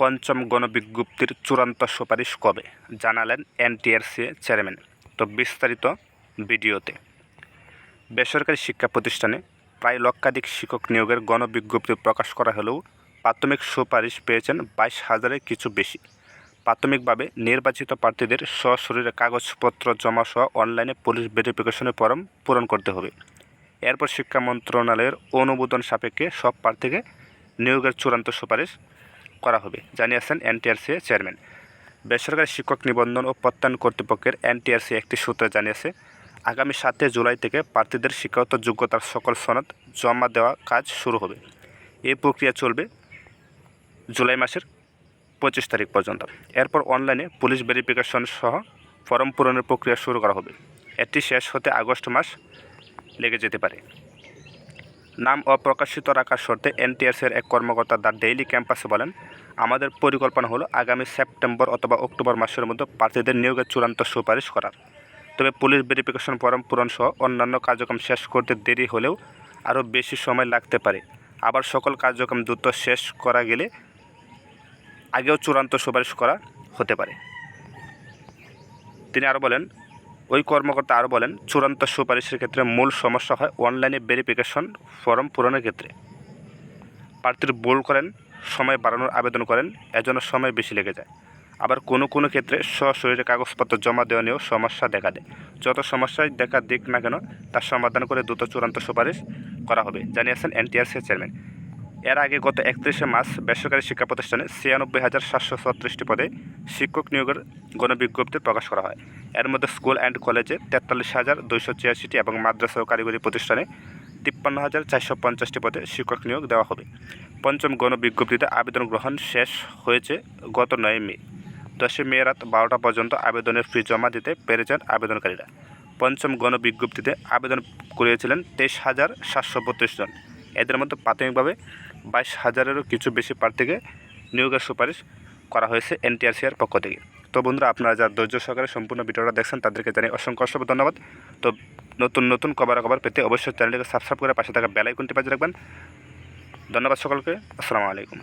পঞ্চম গণবিজ্ঞপ্তির চূড়ান্ত সুপারিশ কবে? জানালেন এনটিআরসি চেয়ারম্যান। তো বিস্তারিত ভিডিওতে। বেসরকারি শিক্ষা প্রতিষ্ঠানে প্রায় লক্ষাধিক শিক্ষক নিয়োগের গণবিজ্ঞপ্তি প্রকাশ করা হলেও প্রাথমিক সুপারিশ পেয়েছেন বাইশ হাজারের কিছু বেশি। প্রাথমিকভাবে নির্বাচিত প্রার্থীদের সশরীরে কাগজপত্র জমা সহ অনলাইনে পুলিশ ভেরিফিকেশনের ফর্ম পূরণ করতে হবে। এরপর শিক্ষা মন্ত্রণালয়ের অনুমোদন সাপেক্ষে সব প্রার্থীকে নিয়োগের চূড়ান্ত সুপারিশ করা হবে। জানিয়েছেন এনটিআরসি চেয়ারম্যান। বেসরকারি শিক্ষক নিবন্ধন ও প্রত্যয়ন কর্তৃপক্ষের এনটিআরসি একটি সূত্রে জানিয়েছে, আগামী সাতই জুলাই থেকে প্রার্থীদের শিক্ষাগত যোগ্যতার সকল সনদ জমা দেওয়া কাজ শুরু হবে। এই প্রক্রিয়া চলবে জুলাই মাসের পঁচিশ তারিখ পর্যন্ত। এরপর অনলাইনে পুলিশ ভেরিফিকেশন সহ ফর্ম পূরণের প্রক্রিয়া শুরু করা হবে। এটি শেষ হতে আগস্ট মাস লেগে যেতে পারে। নাম অপ্রকাশিত রাখার শর্তে এনটিএসের এক কর্মকর্তা দ্য ডেইলি ক্যাম্পাসে বলেন, আমাদের পরিকল্পনা হলো আগামী সেপ্টেম্বর অথবা অক্টোবর মাসের মধ্যে প্রার্থীদের নিয়োগের চূড়ান্ত সুপারিশ করার। তবে পুলিশ ভেরিফিকেশন ফর্ম পূরণ সহ অন্যান্য কার্যক্রম শেষ করতে দেরি হলেও আরও বেশি সময় লাগতে পারে। আবার সকল কার্যক্রম দ্রুত শেষ করা গেলে আগেও চূড়ান্ত সুপারিশ করা হতে পারে। তিনি আরও বলেন ওই কর্মকর্তা আরও বলেন, চূড়ান্ত সুপারিশের ক্ষেত্রে মূল সমস্যা হয় অনলাইনে ভেরিফিকেশন ফর্ম পূরণের ক্ষেত্রে। প্রার্থীর ভুল করেন, সময় বাড়ানোর আবেদন করেন, এজন্য সময় বেশি লেগে যায়। আবার কোনো কোনো ক্ষেত্রে সশরীরে কাগজপত্র জমা দেওয়া নিয়েও সমস্যা দেখা দেয়। যত সমস্যায় দেখা দিক না কেন, তার সমাধান করে দ্রুত চূড়ান্ত সুপারিশ করা হবে, জানিয়েছেন এনটিআরসি চেয়ারম্যান এর আগে গত একত্রিশে মার্চ বেসরকারি শিক্ষা প্রতিষ্ঠানে ছিয়ানব্বই হাজার সাতশো ছত্রিশটি পদে শিক্ষক নিয়োগের গণবিজ্ঞপ্তি প্রকাশ করা হয়। এর মধ্যে স্কুল অ্যান্ড কলেজে তেতাল্লিশ হাজার দুইশো ছিয়াশিটি এবং মাদ্রাসা ও কারিগরি প্রতিষ্ঠানে তিপ্পান্ন হাজার চারশো পঞ্চাশটি পদে শিক্ষক নিয়োগ দেওয়া হবে। পঞ্চম গণবিজ্ঞপ্তিতে আবেদন গ্রহণ শেষ হয়েছে গত নয় মে। দশই মে রাত বারোটা পর্যন্ত আবেদনের ফি জমা দিতে পেরেছেন আবেদনকারীরা। পঞ্চম গণবিজ্ঞপ্তিতে আবেদন করিয়েছিলেন তেইশ হাজার সাতশো বত্রিশ জন। এদের মধ্যে প্রাথমিকভাবে বাইশ হাজারেরও কিছু বেশি প্রার্থীকে নিয়োগের সুপারিশ করা হয়েছে এনটিআরসিআর পক্ষ থেকে। তো বন্ধুরা, আপনারা যারা ধৈর্য সহকারে সম্পূর্ণ ভিডিওটা দেখছেন, তাদেরকে জানিয়ে অসংখ্য অসংখ্য ধন্যবাদ। তো নতুন নতুন খবর খবর পেতে অবশ্যই চ্যানেলটিকে সাবস্ক্রাইব করে পাশে থাকা বেলাইকনটি বাজিয়ে রাখবেন। ধন্যবাদ সকলকে। আসসালামু আলাইকুম।